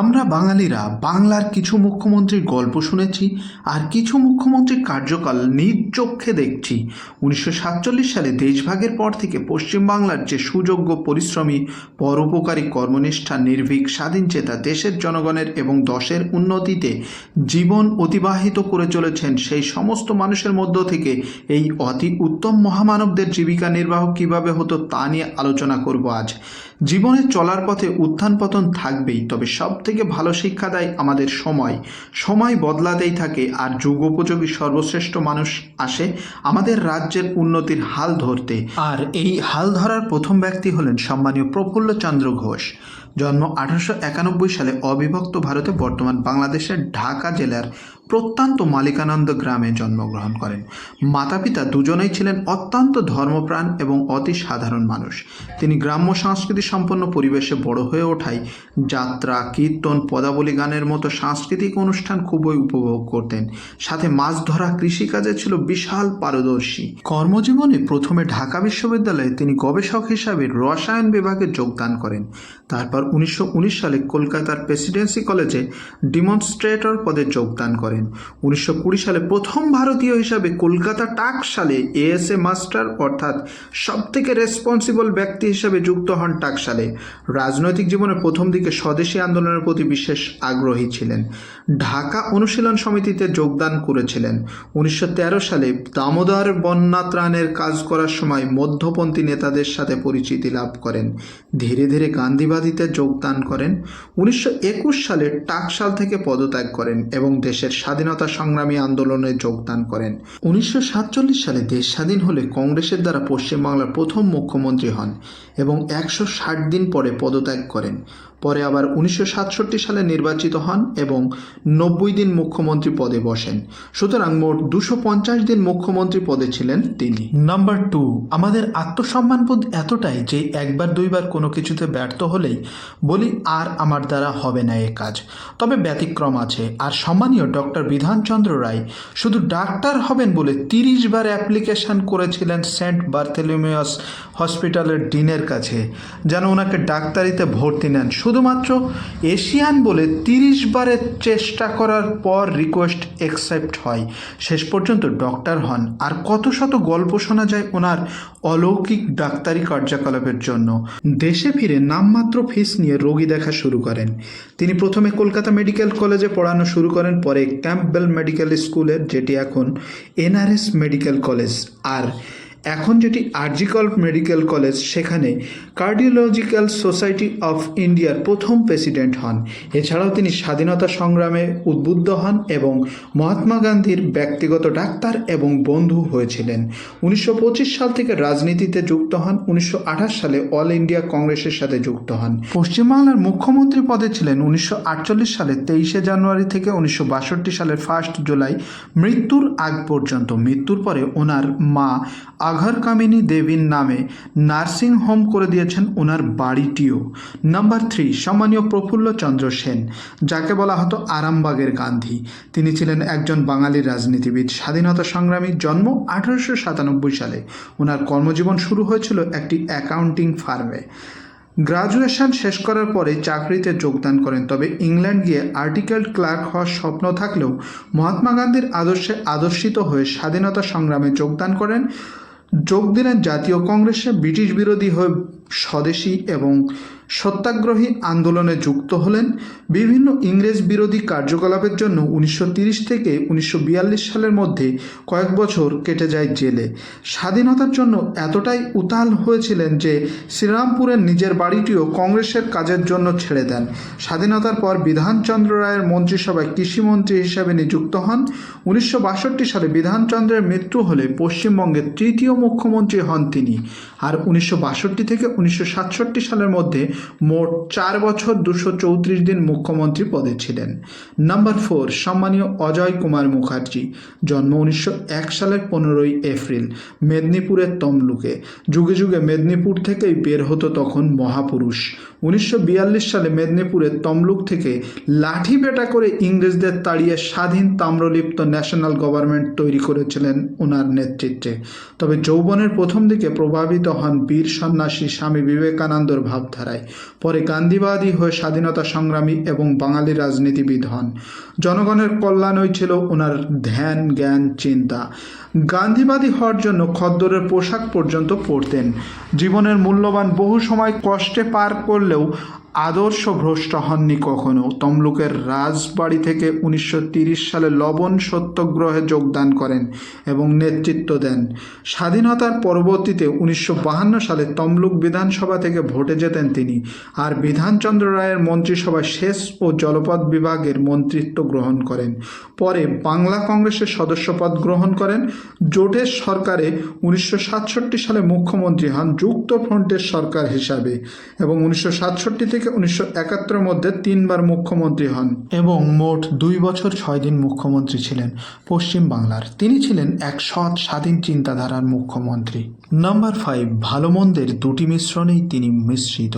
আমরা বাঙালিরা বাংলার কিছু মুখ্যমন্ত্রীর গল্প শুনেছি আর কিছু মুখ্যমন্ত্রীর কার্যকাল নিজ চক্ষে দেখছি। উনিশশো সাতচল্লিশ সালে দেশভাগের পর থেকে পশ্চিমবাংলার যে সুযোগ্য পরিশ্রমী, পরোপকারী কর্মনিষ্ঠা, নির্ভীক স্বাধীনচেতা দেশের জনগণের এবং দশের উন্নতিতে জীবন অতিবাহিত করে চলেছেন সেই সমস্ত মানুষের মধ্য থেকে এই অতি উত্তম মহামানবদের জীবিকা নির্বাহ কীভাবে হতো তা নিয়ে আলোচনা করব আজ। জীবনে চলার পথে উত্থান পতন থাকবেই, তবে সব থেকে ভালো শিক্ষা দেয় আমাদের সময়। সময় বদলাতেই থাকে আর যুগোপযোগী সর্বশ্রেষ্ঠ মানুষ আসে আমাদের রাজ্যের উন্নতির হাল ধরতে। আর এই হাল ধরার প্রথম ব্যক্তি হলেন সম্মানীয় প্রফুল্ল চন্দ্র ঘোষ। জন্ম আঠারোশো একানব্বই সালে অবিভক্ত ভারতে বর্তমান বাংলাদেশের ঢাকা জেলার প্রত্যন্ত মালিকানন্দ গ্রামে জন্মগ্রহণ করেন। মাতা পিতা দুজনেই ছিলেন অত্যন্ত ধর্মপ্রাণ এবং অতি সাধারণ মানুষ। তিনি গ্রাম্য সংস্কৃতি সম্পন্ন পরিবেশে বড় হয়ে ওঠায় যাত্রা, কীর্তন, পদাবলী গানের মতো সাংস্কৃতিক অনুষ্ঠান খুবই উপভোগ করতেন। সাথে মাছ ধরা কৃষিকাজে ছিল বিশাল পারদর্শী। কর্মজীবনে প্রথমে ঢাকা বিশ্ববিদ্যালয়ে তিনি গবেষক হিসাবে রসায়ন বিভাগে যোগদান করেন। তারপর উনিশশো উনিশ সালে কলকাতার প্রেসিডেন্সি কলেজে ডিমনস্ট্রেটর পদে যোগদান করেন। উনিশশো সালে প্রথম ভারতীয় হিসাবে কলকাতা টাক সালে এএসএ মাস্টার অর্থাৎ সবথেকে রেসপন্সিবল ব্যক্তি হিসাবে যুক্ত হন টাকসালে রাজনৈতিক জীবনের প্রথম দিকে স্বদেশী আন্দোলনের প্রতি বিশেষ আগ্রহী ছিলেন। ঢাকা অনুশীলন সমিতিতে যোগদান করেছিলেন। উনিশশো তেরো সালে দামোদর বন্যা ত্রাণের কাজ করার সময় মধ্যপন্থী নেতাদের সাথে পরিচিতি লাভ করেন। ধীরে ধীরে গান্ধীবাদীতে যোগদান করেন। উনিশশো একুশ সালে টাকশাল থেকে পদত্যাগ করেন এবং দেশের স্বাধীনতা সংগ্রামী আন্দোলনে যোগদান করেন। উনিশশো সাতচল্লিশ সালে দেশ স্বাধীন হলে কংগ্রেসের দ্বারা পশ্চিমবাংলার প্রথম মুখ্যমন্ত্রী হন এবং একশো ষাট দিন পরে পদত্যাগ করেন। পরে আবার উনিশশো সাতষট্টি সালে নির্বাচিত হন এবং নব্বই দিন মুখ্যমন্ত্রী পদে বসেন। সুতরাং মোট দুশো দিন মুখ্যমন্ত্রী পদে ছিলেন তিনি। নাম্বার টু, আমাদের আত্মসম্মানবোধ এতটাই যে একবার দুইবার কোনো কিছুতে ব্যর্থ হলেই বলি আর আমার দ্বারা হবে না এ কাজ। তবে ব্যতিক্রম আছে। আর সম্মানীয় ডক্টর বিধানচন্দ্র রায় শুধু ডাক্তার হবেন বলে তিরিশ বার অ্যাপ্লিকেশন করেছিলেন সেন্ট বার্থেলিমিয়াস হসপিটালের ডিনের কাছে, যেন ওনাকে ডাক্তারিতে ভর্তি নেন শুধুমাত্র এশিয়ান বলে তিরিশ বারের চেষ্টা করার পর রিকোয়েস্ট অ্যাকসেপ্ট হয়। শেষ পর্যন্ত ডক্টর হন। আর কত শত গল্প শোনা যায় ওনার অলৌকিক ডাক্তারি কার্যকলাপের জন্য। দেশে ফিরে নামমাত্র ফিস নিয়ে রোগী দেখা শুরু করেন। তিনি প্রথমে কলকাতা মেডিকেল কলেজে পড়ানো শুরু করেন, পরে ক্যাম্পবেল মেডিকেল স্কুলের, যেটি এখন এনআরএস মেডিকেল কলেজ। আর এখন যেটি আরজিকল মেডিকেল কলেজ, সেখানে কার্ডিওলজিক্যাল সোসাইটি অফ ইন্ডিয়ার প্রথম প্রেসিডেন্ট হন। এছাড়াও তিনি স্বাধীনতা সংগ্রামে উদ্বুদ্ধ হন এবং মহাত্মা গান্ধীর ব্যক্তিগত ডাক্তার এবং বন্ধু হয়েছিলেন। উনিশশো পঁচিশ সাল থেকে রাজনীতিতে যুক্ত হন, উনিশশো আঠাশ সালে অল ইন্ডিয়া কংগ্রেসের সাথে যুক্ত হন। পশ্চিমবাংলার মুখ্যমন্ত্রী পদে ছিলেন উনিশশো আটচল্লিশ সালে তেইশে জানুয়ারি থেকে উনিশশো বাষট্টি সালের ফার্স্ট জুলাই, মৃত্যুর আগ পর্যন্ত। মৃত্যুর পরে ওনার মা কামিনী দেবীর নামে নার্সিং হোম করে দিয়েছেন ওনার বাড়িটিও। নাম্বার থ্রি, সম্মানীয় প্রফুল্ল চন্দ্র সেন, যাকে বলা হতো আরামবাগের গান্ধী। তিনি ছিলেন একজন বাঙালি রাজনীতিবিদ, স্বাধীনতা সংগ্রামী জন্ম আঠারোশো সাতানব্বই সালে। ওনার কর্মজীবন শুরু হয়েছিল একটি অ্যাকাউন্টিং ফার্মে। গ্রাজুয়েশন শেষ করার পরে চাকরিতে যোগদান করেন, তবে ইংল্যান্ড গিয়ে আর্টিকেল ক্লার্ক হওয়ার স্বপ্ন থাকলেও মহাত্মা গান্ধীর আদর্শে আদর্শিত হয়ে স্বাধীনতা সংগ্রামে যোগদান করেন। যোগ দিলেন জাতীয় কংগ্রেসে ব্রিটিশ বিরোধী হয়ে স্বদেশী এবং সত্যাগ্রহী আন্দোলনে যুক্ত হলেন। বিভিন্ন ইংরেজ বিরোধী কার্যকলাপের জন্য উনিশশো থেকে উনিশশো বিয়াল্লিশ সালের মধ্যে কয়েক বছর কেটে যায় জেলে। স্বাধীনতার জন্য এতটাই উতাল হয়েছিলেন যে শ্রীরামপুরের নিজের বাড়িটিও কংগ্রেসের কাজের জন্য ছেড়ে দেন। স্বাধীনতার পর বিধানচন্দ্র রায়ের মন্ত্রিসভায় কৃষিমন্ত্রী হিসেবে নিযুক্ত হন। উনিশশো বাষট্টি সালে বিধানচন্দ্রের মৃত্যু হলে পশ্চিমবঙ্গের তৃতীয় মুখ্যমন্ত্রী হন তিনি। আর উনিশশো বাষট্টি থেকে উনিশশো সাতষট্টি সালের মধ্যে মোট চার বছর দুশো চৌত্রিশ দিন মুখ্যমন্ত্রী পদে ছিলেন। নাম্বার ফোর, সম্মানীয় অজয় কুমার মুখার্জি, জন্ম উনিশশো এক সালের পনেরোই এপ্রিল, মেদিনীপুরের তমলুকে। যুগে যুগে মেদিনীপুর থেকেই বের হতো তখন মহাপুরুষ। উনিশশো বিয়াল্লিশ সালে মেদিনীপুরের তমলুক থেকে লাঠি বেটা করে ইংরেজদের তাড়িয়ে স্বাধীন তাম্রলিপ্ত ন্যাশনাল গভর্নমেন্ট তৈরি করেছিলেন ওনার নেতৃত্বে। তবে যৌবনের প্রথম দিকে প্রভাবিত হন বীর সন্ন্যাসী স্বামী বিবেকানন্দর ভাবধারায়। পরে গান্ধীবাদী হয়ে স্বাধীনতা সংগ্রামী এবং বাঙালি রাজনীতিবিদ হন। জনগণের কল্যাণই ছিল ওনার ধ্যান, জ্ঞান, চিন্তা। গান্ধীবাদী হওয়ার জন্য খদ্দরের পোশাক পর্যন্ত পরতেন। জীবনের মূল্যবান বহু সময় কষ্টে পার করলেও আদর্শ ভ্রষ্ট হননি কখনো। তমলুকের রাজবাড়ি থেকে উনিশশো সালে লবণ সত্যাগ্রহে যোগদান করেন এবং নেতৃত্ব দেন। স্বাধীনতার পরবর্তীতে উনিশশো সালে তমলুক বিধানসভা থেকে ভোটে যেতেন তিনি আর বিধানচন্দ্র রায়ের মন্ত্রিসভায় সেচ ও জলপথ বিভাগের মন্ত্রিত্ব গ্রহণ করেন। পরে বাংলা কংগ্রেসের সদস্যপদ গ্রহণ করেন। জোটের সরকারে উনিশশো সাতষট্টি সালে মুখ্যমন্ত্রী হন যুক্ত ফ্রন্টের সরকার হিসাবে এবং উনিশশো সাতষট্টি থেকে উনিশশো মধ্যে তিনবার মুখ্যমন্ত্রী হন এবং মোট দুই বছর ছয় দিন মুখ্যমন্ত্রী ছিলেন পশ্চিম বাংলার। তিনি ছিলেন এক সৎ, স্বাধীন চিন্তাধারার মুখ্যমন্ত্রী। নাম্বার ফাইভ ভালো মন্দের দুটি মিশ্রণেই তিনি মিশ্রিত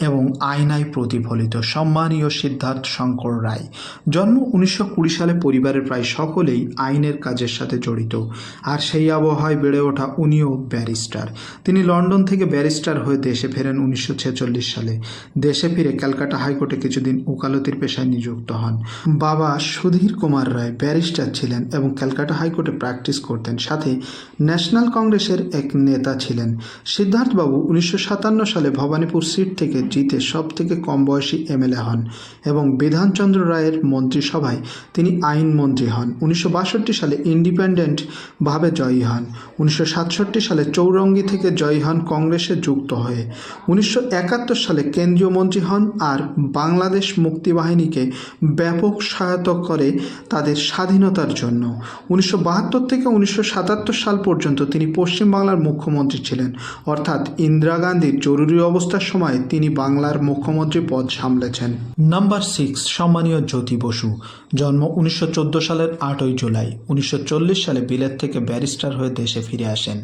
এবং আয়নায় প্রতিফলিত সম্মানীয় সিদ্ধার্থ শঙ্কর রায়। জন্ম উনিশশো কুড়ি সালে পরিবারের প্রায় সকলেই আইনের কাজের সাথে জড়িত আর সেই আবহাওয়ায় বেড়ে ওঠা উনিও ব্যারিস্টার। তিনি লন্ডন থেকে ব্যারিস্টার হয়ে দেশে ফেরেন উনিশশো ছেচল্লিশ সালে। দেশে ফিরে ক্যালকাটা হাইকোর্টে কিছুদিন ওকালতির পেশায় নিযুক্ত হন। বাবা সুধীর কুমার রায় ব্যারিস্টার ছিলেন এবং ক্যালকাটা হাইকোর্টে প্র্যাকটিস করতেন। সাথে ন্যাশনাল কংগ্রেসের এক নেতা ছিলেন। সিদ্ধার্থবাবু উনিশশো সাতান্ন সালে ভবানীপুর সিট থেকে জিতে সব থেকে কম বয়সী এমএলএ হন এবং বিধানচন্দ্র রায়ের মন্ত্রিসভায় তিনি আইনমন্ত্রী হন। উনিশশো বাষট্টি সালে ইন্ডিপেন্ডেন্ট ভাবে জয়ী হন। উনিশশো সাতষট্টি সালে চৌরঙ্গি থেকে জয়ী হন কংগ্রেসে যুক্ত হয়ে। উনিশশো একাত্তর সালে কেন্দ্রীয় মন্ত্রী হন আর বাংলাদেশ মুক্তিবাহিনীকে ব্যাপক সহায়তা করে তাদের স্বাধীনতার জন্য। উনিশশো বাহাত্তর থেকে উনিশশো সাতাত্তর সাল পর্যন্ত তিনি পশ্চিমবাংলার মুখ্যমন্ত্রী ছিলেন। অর্থাৎ ইন্দিরা গান্ধীর জরুরি অবস্থার সময় তিনি বাংলার মুখ্যমন্ত্রী পদ সামলেছেন। নাম্বার সিক্স, সম্মানীয় জ্যোতি বসু। জন্ম উনিশশো চোদ্দ সালের আটই জুলাই। উনিশশো চল্লিশ সালে বিলেত থেকে ব্যারিস্টার হয়ে দেশে ফিরে আসেন।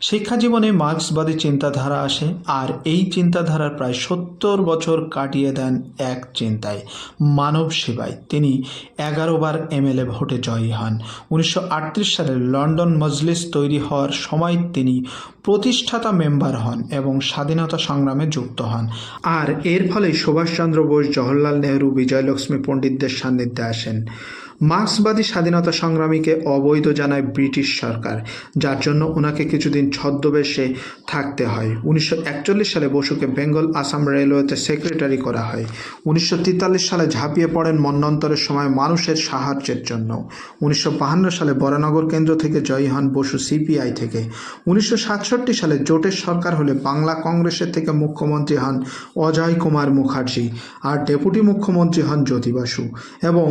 শিক্ষা জীবনে মার্ক্সবাদী চিন্তাধারা আসে আর এই চিন্তাধারার প্রায় সত্তর বছর কাটিয়ে দেন এক চিন্তায়। মানব সেবায় তিনি এগারোবার এমএলএ ভোটে জয়ী হন। উনিশশো সালে লন্ডন মজলিস তৈরি হওয়ার সময় তিনি প্রতিষ্ঠাতা মেম্বার হন এবং স্বাধীনতা সংগ্রামে যুক্ত হন। আর এর ফলে সুভাষচন্দ্র বোস জওহরলাল নেহরু বিজয়লক্ষ্মী পণ্ডিতদের সান্নিধ্যে আসেন। মার্ক্সবাদী স্বাধীনতা সংগ্রামীকে অবৈধ জানায় ব্রিটিশ সরকার, যার জন্য ওনাকে কিছুদিন ছদ্মবেশে থাকতে হয়। উনিশশো একচল্লিশ সালে বসুকে বেঙ্গল আসাম রেলওয়েতে সেক্রেটারি করা হয়। উনিশশো তেতাল্লিশ সালে ঝাঁপিয়ে পড়েন মন্বন্তরের সময় মানুষের সাহায্যের জন্য। উনিশশো সালে বরানগর কেন্দ্র থেকে জয়ী হন বসু সিপিআই থেকে। উনিশশো সাতষট্টি সালে জোটের সরকার হলে বাংলা কংগ্রেসের থেকে মুখ্যমন্ত্রী হন অজয় কুমার মুখার্জি, আর ডেপুটি মুখ্যমন্ত্রী হন জ্যোতি বাসু। এবং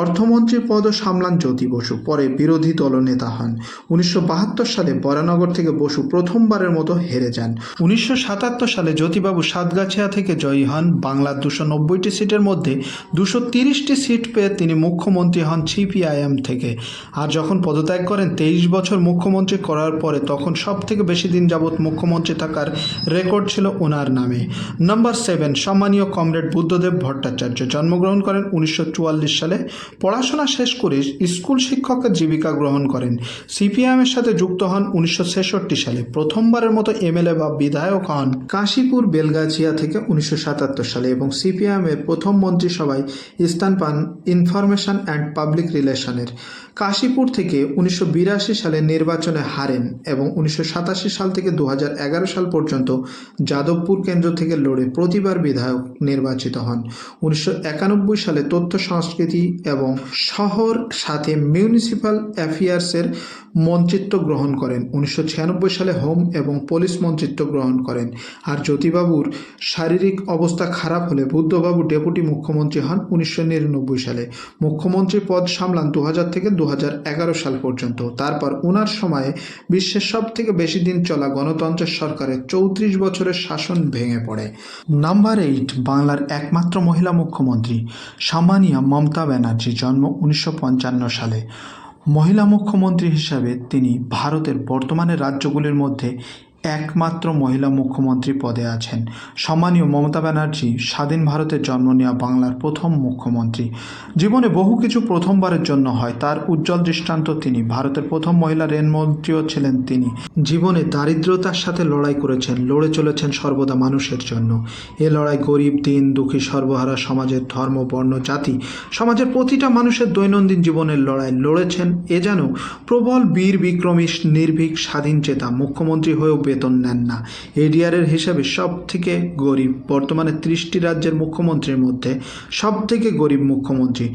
অর্থমন্ত্রী পদও সামলান জ্যোতি বসু, পরে বিরোধী দলনেতা হন। উনিশশো বাহাত্তর সালে বরানগর থেকে বসু প্রথমবারের মতো হেরে যান। উনিশশো সাতাত্তর সালে জ্যোতিবাবু সাতগাছিয়া থেকে জয়ী হন। বাংলার দুশো নব্বইটি সিটের মধ্যে দুশো তিরিশটি সিট পেয়ে তিনি মুখ্যমন্ত্রী হন সিপিআইএম থেকে। আর যখন পদত্যাগ করেন, তেইশ বছর মুখ্যমন্ত্রী করার পরে তখন সব থেকে বেশি দিন যাবৎ মুখ্যমন্ত্রী থাকার রেকর্ড ছিল ওনার নামে। নাম্বার সেভেন, সম্মানীয় কমরেড বুদ্ধদেব ভট্টাচার্য, জন্মগ্রহণ করেন উনিশশো চুয়াল্লিশ সালে। পড়াশোনা শেষ করে স্কুল শিক্ষকের জীবিকা গ্রহণ করেন। সিপিআইএমের সাথে যুক্ত হন উনিশশো ছেষট্টি সালে। প্রথমবারের মতো এমএলএ বা বিধায়ক হন কাশীপুর বেলগাছিয়া থেকে উনিশশো সাতাত্তর সালে এবং সিপিআইএমের প্রথম মন্ত্রিসভায় স্থান পান ইনফরমেশন অ্যান্ড পাবলিক রিলেশনের। কাশীপুর থেকে উনিশশো বিরাশি সালে নির্বাচনে হারেন এবং উনিশশো সাতাশি সাল থেকে দু সাল পর্যন্ত যাদবপুর কেন্দ্র থেকে লড়ে প্রতিবার বিধায়ক নির্বাচিত হন। উনিশশো একানব্বই সালে তথ্য সংস্কৃতি এবং শহর সাথে মিউনিসিপ্যাল অ্যাফেয়ার্সের মন্ত্রিত্ব গ্রহণ করেন। উনিশশো ছিয়ানব্বই সালে হোম এবং পুলিশ মন্ত্রিত্ব গ্রহণ করেন। আর জ্যোতিবাবুর শারীরিক অবস্থা খারাপ হলে বুদ্ধবাবু ডেপুটি মুখ্যমন্ত্রী হন উনিশশো নিরানব্বই সালে। মুখ্যমন্ত্রী পদ সামলান দু হাজার থেকে দু হাজার এগারো সাল পর্যন্ত। তারপর ওনার সময়ে বিশ্বের সব থেকে বেশি দিন চলা গণতন্ত্রের সরকারের চৌত্রিশ বছরের শাসন ভেঙে পড়ে। নাম্বার এইট বাংলার একমাত্র মহিলা মুখ্যমন্ত্রী। সামানিয়া মমতা ব্যানার্জি জন্ম উনিশশো পঞ্চান্ন সালে। মহিলা মুখ্যমন্ত্রী হিসাবে তিনি ভারতের বর্তমানের রাজ্যগুলির মধ্যে একমাত্র মহিলা মুখ্যমন্ত্রী পদে আছেন। সম্মানীয় মমতা ব্যানার্জি, স্বাধীন ভারতের জন্ম নেওয়া বাংলার প্রথম মুখ্যমন্ত্রী। জীবনে বহু কিছু প্রথমবারের জন্য হয়, তার উজ্জ্বল দৃষ্টান্ত তিনি। ভারতের প্রথম মহিলা রেলমন্ত্রীও ছিলেন তিনি। জীবনে দারিদ্রতার সাথে লড়াই করেছেন, লড়ে চলেছেন সর্বদা মানুষের জন্য। এ লড়াই গরিব, দিন, দুঃখী, সর্বহারা সমাজের ধর্ম, বর্ণ, জাতি, সমাজের প্রতিটা মানুষের দৈনন্দিন জীবনের লড়াই লড়েছেন। এ যেন প্রবল বীর, বিক্রমী, নির্ভীক, স্বাধীন চেতা মুখ্যমন্ত্রী হয়েও বেতন নেন না। এডিআরের হিসাবে সব থেকে গরিব, বর্তমানে ত্রিশটি রাজ্যের মুখ্যমন্ত্রীর মধ্যে সব থেকে গরিব মুখ্যমন্ত্রী।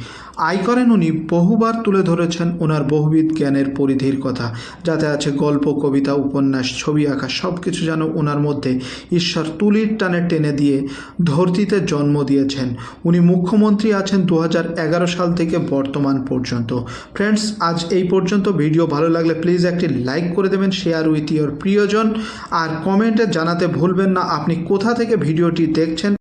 আয় করেন উনি, বহুবার তুলে ধরেছেন ওনার বহুবিধ জ্ঞানের পরিধির কথা। যাতে আছে গল্প, কবিতা, উপন্যাস, ছবি আঁকা সব কিছু যেন ওনার মধ্যে ঈশ্বর তুলির টানে টেনে দিয়ে ধরতিতে জন্ম দিয়েছেন। উনি মুখ্যমন্ত্রী আছেন দু হাজার এগারো সাল থেকে বর্তমান পর্যন্ত। ফ্রেন্ডস, আজ এই পর্যন্ত ভিডিও ভালো লাগলে প্লিজ একটি লাইক করে দেবেন, শেয়ার উইথ ইয়োর প্রিয়জন। আর কমেন্টে জানাতে ভুলবেন না। আপনি কোথা থেকে ভিডিওটি দেখছেন